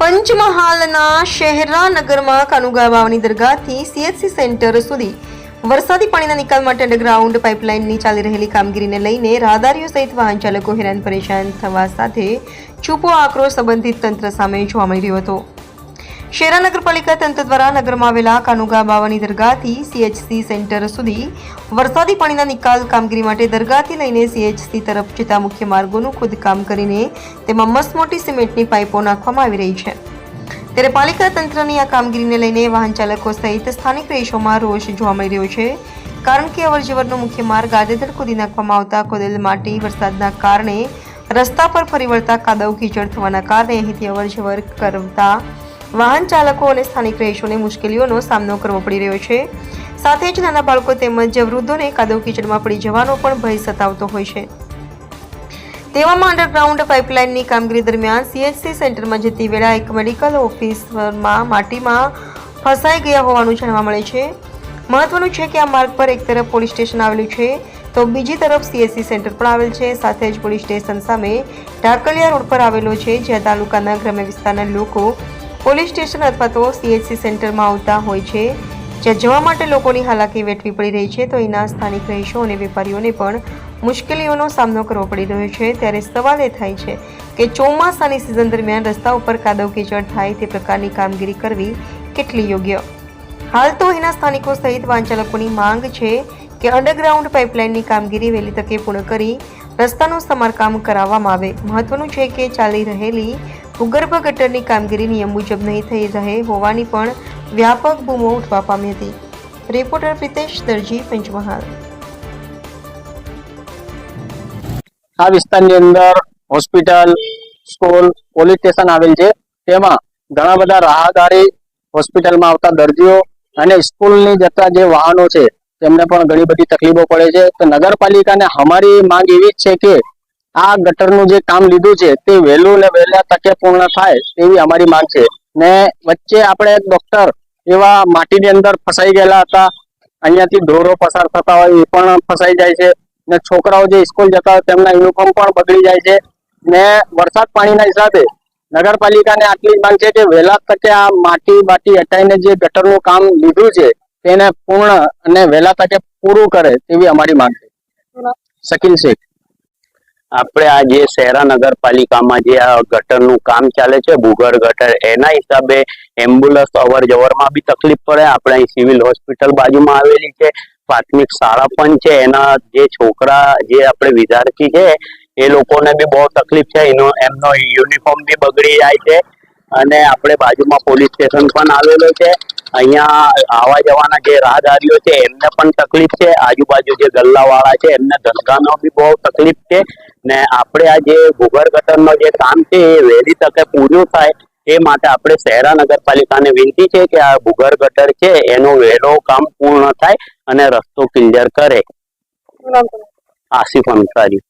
પંચમહાલના શહેરા નગરમાં કાનુગા વાવની દરગાહથી CHC centre સુધી. વરસાદી પાણીના નિકાલ માટે અંડરગ્રાઉન્ડ પાઇપલાઇનની ચાલી રહેલી કામગીરીને લઈને રાહદારીઓ સહિત વાહન ચાલકો હેરાન પરેશાન થવા સાથે છૂપો આક્રોશ સંબંધિત તંત્ર સામે જોવા મળી રહ્યો હતો. શેરા નગરપાલિકા તંત્ર દ્વારા નગરમાં આવેલા કાનુગા બાવાની દરગાહથી સીએચસી સેન્ટર સુધી વરસાદી પાણીના નિકાલ કામગીરી માટે દરગાહથી લઈને સીએચસી તરફ જતા મુખ્ય માર્ગોનું ખોદકામ કરીને તેમાં મસમોટી સિમેન્ટની પાઇપો નાખવામાં આવી રહી છે. ત્યારે પાલિકા તંત્રની આ કામગીરીને લઈને વાહન ચાલકો સહિત સ્થાનિક રહીશોમાં રોષ જોવા મળી રહ્યો છે. કારણ કે અવરજવરનો મુખ્ય માર્ગ આડેધડ ખોદી નાખવામાં આવતા ખોદેલ માટી વરસાદના કારણે રસ્તા પર ફરી વળતા કાદવ કીચડ થવાના કારણે અહીંથી અવરજવર કરતા વાહન ચાલકો અને સ્થાનિક રહીશોને મુશ્કેલીઓનો સામનો કરવો પડી રહ્યો છે. સાથે જ નાના બાળકો તેમજ વૃદ્ધોને કાદવ કીચડમાં પડી જવાનો પણ ભય સતાવતો હોય છે. તેવામાં અંડરગ્રાઉન્ડ પાઇપલાઇનની કામગીરી દરમિયાન સીએચસી સેન્ટરમાં જતી વેળા એક મેડિકલ ઓફિસમાં માટીમાં ફસાઈ ગયા હોવાનું જાણવા મળે છે. મહત્વનું છે કે આ માર્ગ પર એક તરફ પોલીસ સ્ટેશન આવેલું છે, તો બીજી તરફ સીએસસી સેન્ટર પણ આવેલ છે. સાથે જ પોલીસ સ્ટેશન સામે ઢાકલિયા રોડ પર આવેલો છે, જ્યાં તાલુકાના ગ્રામ્ય વિસ્તારના લોકો પોલીસ સ્ટેશન અથવા તો સીએચસી સેન્ટરમાં આવતા હોય છે. જ્યાં જવા માટે લોકોની હાલાકી વેઠવી પડી રહી છે, તો એના સ્થાનિક રહીશો અને વેપારીઓને પણ મુશ્કેલીઓનો સામનો કરવો પડી રહ્યો છે. ત્યારે સવાલ એ થાય છે કે ચોમાસાની સિઝન દરમિયાન રસ્તા ઉપર કાદવ કીચડ થાય તે પ્રકારની કામગીરી કરવી કેટલી યોગ્ય? હાલ તો એના સ્થાનિકો સહિત વાંચાલકોની માંગ છે કે અંડરગ્રાઉન્ડ પાઇપલાઇનની કામગીરી વહેલી તકે પૂર્ણ કરી રસ્તાનું સમારકામ કરાવવામાં આવે. મહત્વનું છે કે ચાલી રહેલી ભૂગર્ભ ગટરની કામગીરી નિયમ મુજબ નહીં થઈ રહે હોવાની પણ વ્યાપક બૂમો ઉઠવા પામી હતી. રિપોર્ટર પ્રિતેશ દરજી, પંચમહાલ. આ વિસ્તારની અંદર હોસ્પિટલ, સ્કૂલ, પોલીસ સ્ટેશન આવેલ છે. તેમાં ઘણા બધા રાહદારી હોસ્પિટલમાં આવતા દર્દીઓ અને સ્કૂલની જતા જે વાહનો છે, તેમને પણ ઘણી બધી તકલીફો પડે છે. તો નગરપાલિકાને અમારી માંગ એવી જ છે કે આ ગટરનું જે કામ લીધું છે તે વહેલું ને વહેલા તકે પૂર્ણ થાય તેવી અમારી માંગ છે. ને વચ્ચે આપણે એક ડોક્ટર એવા માટીની અંદર ફસાઈ ગયેલા હતા. અહીંયાથી ઢોરો પસાર થતા હોય એ પણ ફસાઈ જાય છે. ને છોકરાઓ જે સ્કૂલ જતા હોય તેમના યુનિફોર્મ પણ બગડી જાય છે. ને વરસાદ પાણીના હિસાબે નગરપાલિકાને આટલી જ માંગ છે કે વહેલા તકે આ માટી બાટી હટાઈને જે ગટરનું કામ લીધું છે તેને પૂર્ણ અને વહેલા તકે પૂરું કરે તેવી અમારી માંગ છે. શકીલ શેખ. આપણે આ જે શહેરા નગરપાલિકામાં જે આ ગટરનું કામ ચાલે છે ભૂગર ગટર, એના હિસાબે એમ્બ્યુલન્સ અવર જવરમાં બી તકલીફ પડે. આપણે અહીં સિવિલ હોસ્પિટલ બાજુમાં આવેલી છે. પ્રાથમિક શાળા પણ છે. એના જે છોકરા જે આપણે વિદ્યાર્થી છે, એ લોકોને બી બહુ તકલીફ છે. એનો, એમનો યુનિફોર્મ બી બગડી જાય છે. અને આપણે બાજુમાં પોલીસ સ્ટેશન પણ આવેલો છે. અહીંયા આવવા જવાના જે રાહદારીઓ છે એમને પણ તકલીફ છે. આજુબાજુ જે ગલ્લાવાળા છે એમને ધંધાનો બી બહુ તકલીફ છે. ને આપણે આ જે ભૂગર ગટરનો જે કામ છે એ વહેલી તકે પૂરું થાય. એ માટે આપણે શહેરા નગરપાલિકાને વિનંતી છે કે આ ભૂગર ગટર છે એનો વહેલો કામ પૂર્ણ થાય અને રસ્તો ક્લિયર કરે. આસિફ અંસારી.